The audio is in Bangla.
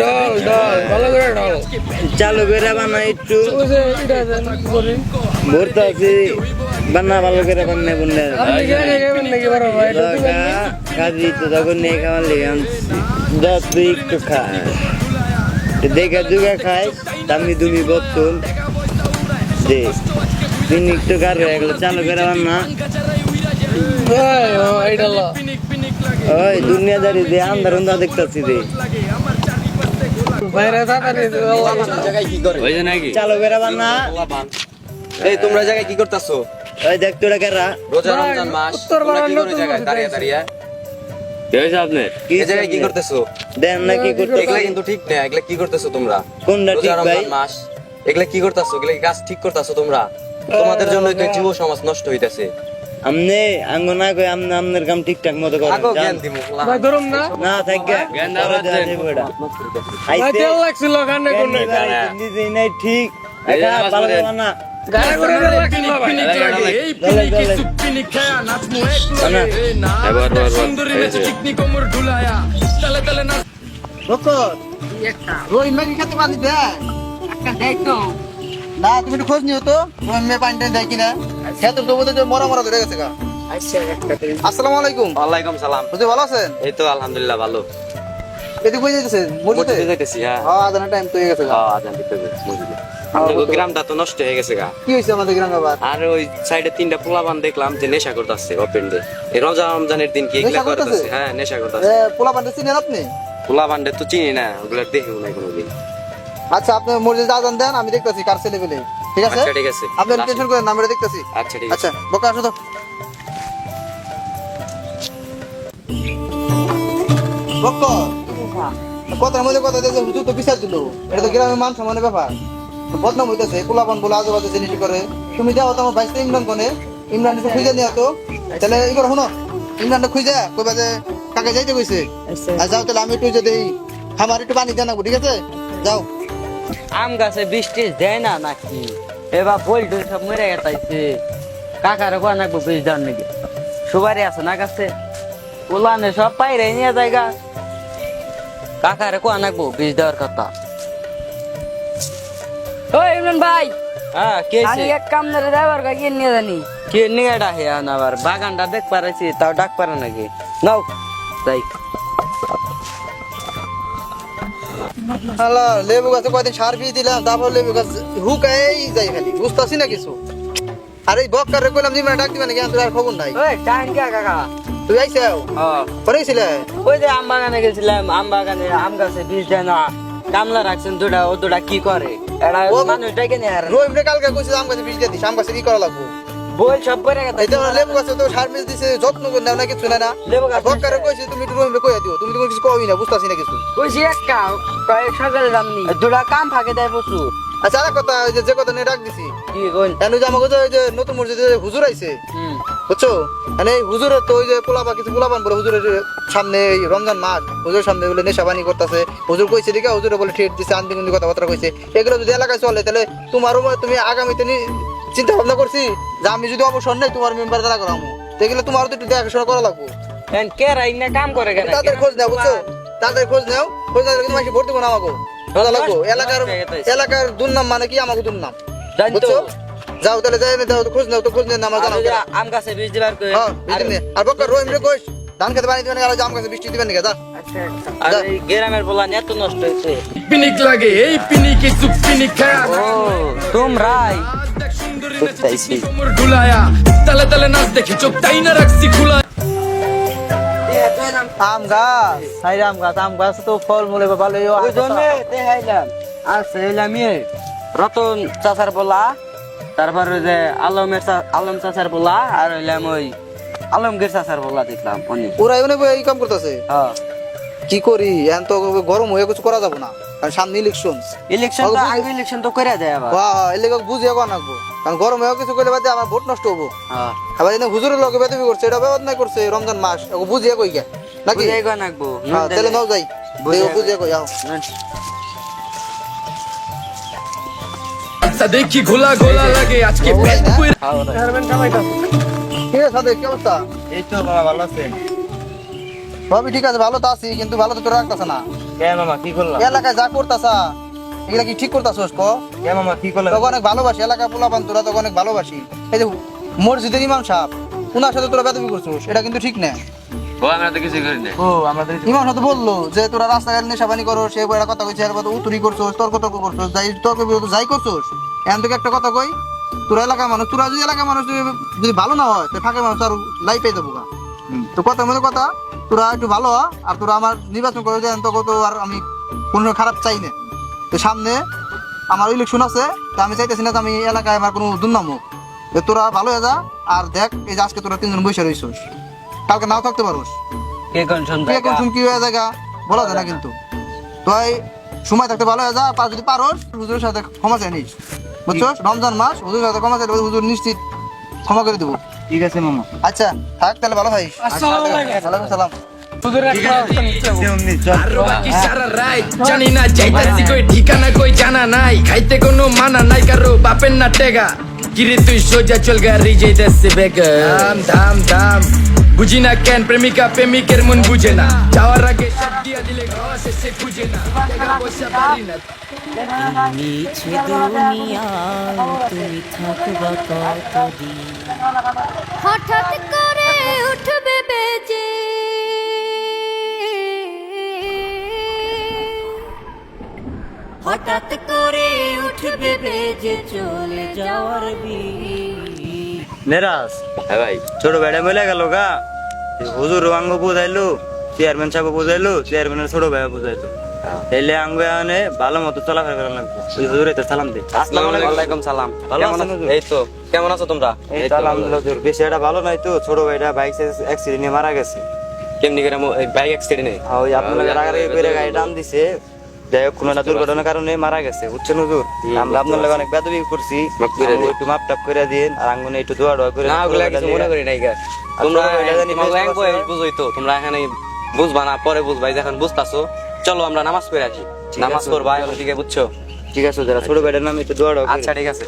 ডল ডল ভালো করে ডল। চালু করে বানা একটু। ভরতে আছি বান্না ভালো করে বান্না না? কাজী তো তখন নিয়ে খাওয়ার লেগে দশ তুই একটু খা দেখে দুগা খাই দামি দুমি বতুন দে তিন একটু কার হয়ে গেল চালু করে বান্না ওই, দুনিয়াদারি দে আন্ধার আন্ধার দেখতেছি দে এই তোমরা জায়গায় কি করতেছো? ওই দেখ তোরা কেরা। রোজা রমজান মাস তোমরা কি করে জায়গায় বছর দাঁড়িয়ে দেখছি। কি হয়েছে আপনার এই জায়গায় কি করতেছো? দেন না কি করতে এগুলা কিন্তু ঠিক না এগুলা কি করতেছো তোমরা? কোনটা ঠিক ভাই? মাস এগুলা কি করতেছো? এগুলা কাজ ঠিক করতেছো তোমরা? তোমাদের জন্য যুব সমাজ নষ্ট হইতাছে। আমনে আঙ্গ না কই আমনে আমনের কাম ঠিকঠাক মতো করেন। আগো। জ্ঞান দিমু ভাই ধরুন না? না থাকবে জ্ঞান পরে দেন। ভাই তেল লাগছিল কোনে। নাই ঠিক। ভালো না। না তুমি খোঁজ নিও তো। ভাই পানি দেয় কিনা? খেতে তো বোধহয় মরা মরা ধরে গেছে গা। আসসালামু আলাইকুম। ওয়ালাইকুম সালাম। বুঝতে ভালো আছেন? এই তো আলহামদুলিল্লাহ ভালো। এদিকে বুঝে যেতেছে মসজিদে মসজিদে যাইতেছি হ্যাঁ। হ্যাঁ আদানা টাইম তো হয়ে গেছে হ্যাঁ আজান দিতে হবে মসজিদে আমাদের গ্রামটা তো নষ্ট হয়ে গেছে গা। কি হয়েছে আমাদের গ্রামে আবার? আর ওই সাইডে তিনটা পোলাবান দেখলাম যে নেশা করতেছে ওপেন ডে এই রমজান রমজানের দিন কি এগুলা নেশা করতেছে? হ্যাঁ নেশা করতেছে। এ, পোলা পান্ডে চিনেন আপনি? পোলাবানটা তো চিনি না ওগুলা দেখিও নাই কোনোদিন। আচ্ছা আপনি মসজিদে আজান দেন আমি দেখতেছি কার ছেলে পেলে ঠিক আছে? আচ্ছা ঠিক আছে। আপনি টেনশন করেন না, দেখতেছি। আচ্ছা ঠিক আছে। আচ্ছা বোকা আসো তো। কথার মধ্যে কথা দিয়েছে হুজুর তো বিচার দিল। এটা তো গ্রামের মান সম্মানের ব্যাপার। বদনাম হইতেছে বলে আজে বাজে জিনিস করে। তুমি যাও তোমার বাইশটা ইমরান কোনে। ইমরান একটু খুঁজে নিয়ে তো তাহলে এই করে শুনো। ইমরানটা খুঁজে কইবা যে কাকে যাইতে কইছে। আর যাও তাহলে আমি একটু যে দেই আমার একটু পানি ঠিক আছে? যাও। আম গাছে বৃষ্টি দেয় না নাকি? এবার পোল্ট্রি সব মরে গেছে। কাকার কোয়া নাকবো বীজ দেওয়ার নাকি? সুবারি আছে না গাছে উলানে সব পাইরে নিয়ে জায়গা কাকার কোয়া নাকবো বীজ দেওয়ার কথা। ওই ইমরান ভাই! হ্যাঁ কে আমি এক কাম ধরে ড্রাইভার কা নিয়ে জানি। কে নিয়ে ডাকে আবার? বাগানটা দেখ পারেছি তাও ডাক পারে নাকি? নাও যাই। হ্যালো লেবু গাছে কয়দিন সার বিয়ে দিলাম তারপর লেবু গাছ হুকাই যাই খালি। বুঝতেছি না কিছু। আর এই বক্কার রে কইলাম জিমা ডাক দিবা নাকি তোর আর খবর নাই। ওই টাইম কে কাকা। তুই আইছাও হ্যাঁ পরে গেছিলে ওই যে আম বাগানে গেছিলাম আম বাগানে আম গাছে বীজ দেয় না। কামলা রাখছেন দুটা ও দুটা কি করে? এটা ও- মানুষ ডেকে নিয়ে আর। রহিম রে কালকে কইছে আম গাছে বিষ দিয়ে দিস আম গাছে কি করা লাগবো? বই সব পরে গেছে। এই যে লেবু গাছে তো সার মিস দিছে যত্ন করে নাও না কিছু না না। লেবু গাছ বক্কার কইছে তুমি একটু রহিম কইয়া দিও তুমি তো কিছু কই না বুঝতাছি না কিছু। কইছি এক কাম কয়েক সকালে দামনি দুটা কাম ফাঁকে দেয় প্রচুর। আচ্ছা আর কথা ওই যে যে কথা নিয়ে ডাক দিছি। কি কোন কেন যে আমাকে ওই যে নতুন মসজিদে হুজুর আইছে বুঝছ? মানে হুজুরের তো ওই যে পোলাপা কিছু পোলাপান বলে হুজুরের সামনে এই রমজান মাস হুজুরের সামনে বলে নেশাবানি করতেছে। হুজুর কইছে দিকে হুজুরে বলে ঠেট দিছে আন্দি গুন্দি কথাবার্তা কইছে। এগুলো যদি এলাকায় চলে তাহলে তোমারও তুমি আগামীতে চিন্তা ভাবনা করছি যে আমি যদি অবসর নেই তোমার মেম্বার দ্বারা করামো। এগুলো তোমারও তো একটু দেখাশোনা করা লাগবো। কে রাই না কাম করে কেন? তাদের খোঁজ নাও বুঝছ? তাদের খোঁজ নাও খোঁজ নাও না আমাকে। ভালো লাগবো? এলাকার এলাকার দুর্নাম মানে কি? আমাকে দুর্নাম। বুঝছ? যাও তাহলে যাই দাও খোঁজ নাও তো খোঁজ আমার জানাও আম গাছে বীজ দিবার কই? হ্যাঁ। আর বক্কর রহিম রে কইস ধান খেতে পানি দিবেন আর জাম গাছে বৃষ্টি দিবেন নাকি? যা। আর এই গ্রামের বলা এত নষ্ট হয়েছে। পিনিক লাগে এই পিনিকে চুপ পিনিক খায়া। ও তোমরাই। বুঝতেছি কোমর ঢুলায়া। তালে তালে নাচ দেখে চোখ তাই না রাখছি খোলা আম গাছ হাই আম গাছ আম গাছ তো ফল মূলে ভালো ওই জন্য দেখাইলাম। এলাম ইয়ে রতন চাচার বলা তারপরে যে আলমের আলম চাচার বলা আর হইলাম ওই আলমগীর চাচার বলা দেখলাম অনেক। ওরা এই কাম করতেছে। হ্যাঁ। কি করি? এখন তো গরম হয়ে কিছু করা যাবে না। কারণ সামনে ইলেকশন ইলেকশন তো আগে ইলেকশন তো করে দেয় আবার। এলে বুঝিয়ে করা নাকবো কারণ গরম হয়ে কিছু করলে বাদে আমার ভোট নষ্ট হব। হ্যাঁ। আবার এনে হুজুরের লোকে বেতবি করছে এটা ব্যবহার নাই করছে রমজান মাস ওকে বুঝিয়ে কই গে? নাকি? বুঝাই গো নাকবো? হ্যাঁ তাহলে নাও যাই। বুঝিয়ে বুঝিয়ে কই আও। আচ্ছা দেখি ঘোলা ঘোলা লাগে আজকে পেট ঠিক আছে সাথে কি অবস্থা? এই তো বাবা ভালো আছে। সবই ঠিক আছে ভালো তো আছি কিন্তু ভালো তো তোর রাখতেছে না। কে মামা কি করলাম? এলাকায় যা করতাছা এগুলা কি ঠিক করতাছস? ক? কে মামা কি করলাম তোকে অনেক ভালোবাসি এলাকায় পোলাপান তোরা তোকে অনেক ভালোবাসি। এই যে মসজিদের ইমাম সাহেব উনার সাথে তোরা বেদবি করছিস এটা কিন্তু ঠিক না। ও আমরা তো কিছু করি না ও আমাদের ইমাম সাহেব বলল যে তোরা রাস্তাঘাট নেশাবানি করো সে বইটা কথা কইছে আর কথা উতুরি করছোস তর্ক তর্ক করছোস যাই তর্ক বিতর্ক যাই করছোস এখান থেকে একটা কথা কই তোরা এলাকার মানুষ তোরা যদি এলাকার মানুষ যদি- ভালো না হয় তো ফাঁকে মানুষ আর লাই পেয়ে যাব তো মধ্যে কথা তোরা একটু ভালো আর তোরা আমার নির্বাচন করে দেন তো আর আমি কোনো খারাপ চাই না। তো সামনে আমার ইলেকশন আছে তো আমি চাইতেছি না যে আমি এলাকায় আমার কোনো দুর্নাম হোক তো তোরা ভালো হয়ে যা আর দেখ এই যে আজকে তোরা তিনজন বসে রইছিস। কালকে নাও থাকতে পারোস। কে কোন কে হয়ে জায়গা? বলা যায় না কিন্তু। তুই সময় থাকতে ভালো হয়ে যা আর যদি পারোস হুজুরের সাথে ক্ষমা চাই নিস। বুঝছ রমজান মাস হুজুরের সাথে ক্ষমা চাইলে হুজুর নিশ্চিত ক্ষমা করে দেবো। ঠিক আছে মামা। আচ্ছা থাক তাহলে ভালো ভাই আসসালামু সালাম আরও বাকি সারা রাত জানি না যাইতাছি কই ঠিকানা কই জানা নাই। খাইতে কোনো মানা নাই কারও বাপের না টেগা। কিরে তুই সোজা চল গাড়ি যাইতাছে বেগে। দাম দাম দাম। বুঝি না কেন প্রেমিকা প্রেমিকের মন বুঝে না। যাওয়ার আগে সব দিয়া দিলে শেষে খুঁজে না। টাকা পয়সা পারি না। মিছে দুনিয়ায় তুমি থাকবা কতদিন? হঠাৎ করে উঠবে বেজে হঠাৎ করে উঠবে বেজে চলে যাওয়ার নেরাস হ্যাঁ ভাই। ছোট বেড়া মিলে গেল গা। হুজুর আঙ্গ বুঝাইলো চেয়ারম্যান সাহেব বুঝাইলো চেয়ারম্যানের ছোট ভাই বুঝাইলো তাইলে আঙ্গ আনে ভালো মতো চলাফেরা করা লাগবে। ওই হুজুরে তো সালাম দে। আসসালামু আলাইকুম সালাম। ভালো কেমন আছেন আছো? এই তো। কেমন আছো তোমরা? এই তো আলহামদুলিল্লাহ হুজুর। বেশি একটা ভালো নাই তো ছোট ভাইটা বাইক অ্যাক্সিডেন্ট মারা গেছে। কেমনি করে বাইক অ্যাক্সিডেন্টে ওই আপনার রাগারাগি করে গাড়ি টান দিছে। যাই হোক কোনো দুর্ঘটনার কারণে মারা গেছে বুঝছেন হুজুর? আমরা আপনার লাগে অনেক বেদবি করছি। একটু মাপ টাপ করে দিন আর আঙ্গুনে একটু দোয়া দোয়া করে না ওগুলা কিছু মনে করি নাই তোমরা। বুঝোই তো তোমরা এখানে বুঝবা না পরে বুঝতাছো। চলো আমরা নামাজ পড়ে আসি। নামাজ। পড়বা বুঝছ? ঠিক আছে যারা ছোট ভাইটার নামে একটু দোয়া আচ্ছা ঠিক আছে।